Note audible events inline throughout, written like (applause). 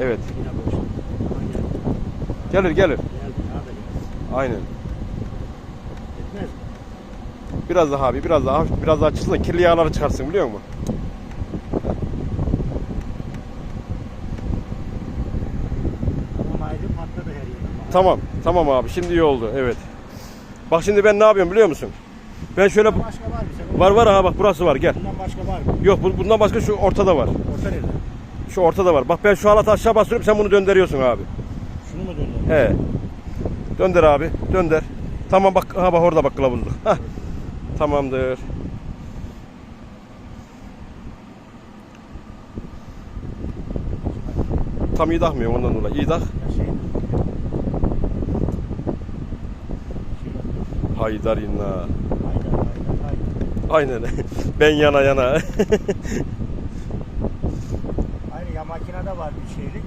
Evet. Gelir gelir. Aynen. Biraz daha abi biraz daha biraz daha çıksın da kirli yağları çıkarsın biliyor musun? Tamam. Tamam abi şimdi iyi oldu. Evet. Bak şimdi ben ne yapıyorum biliyor musun? Ben şöyle başka var mı? Var var ha bak burası var gel. Bundan başka var mı? Yok bu- bundan başka şu ortada var. Orta nerede? Şu ortada var. Bak ben şu halatı aşağı basıyorum sen bunu döndürüyorsun abi. Şunu mu döndürdün? He. Dönder abi. Dönder. Tamam bak ha bak orada bak kılavuzluk. Hah. Tamamdır. Tam iyi takmıyorum ondan dolayı. İyi tak. Şey. Haydar inna. Aynen. (laughs) ben yana yana. (laughs) Makinede var bir şeylik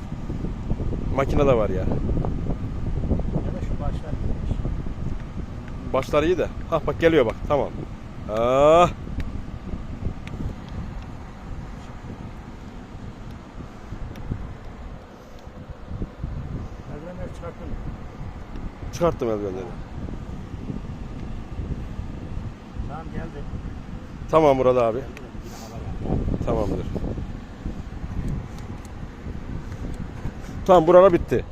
Makine de var ya. ya da şu başlar gitmiş. Başlar iyi de. Ha bak geliyor bak. Tamam. Ah. Merdivenleri çıkarttın mı? Çıkarttım eldivenleri. Tamam geldi. Tamam Murat abi. Tamamdır. Tamam buralar bitti.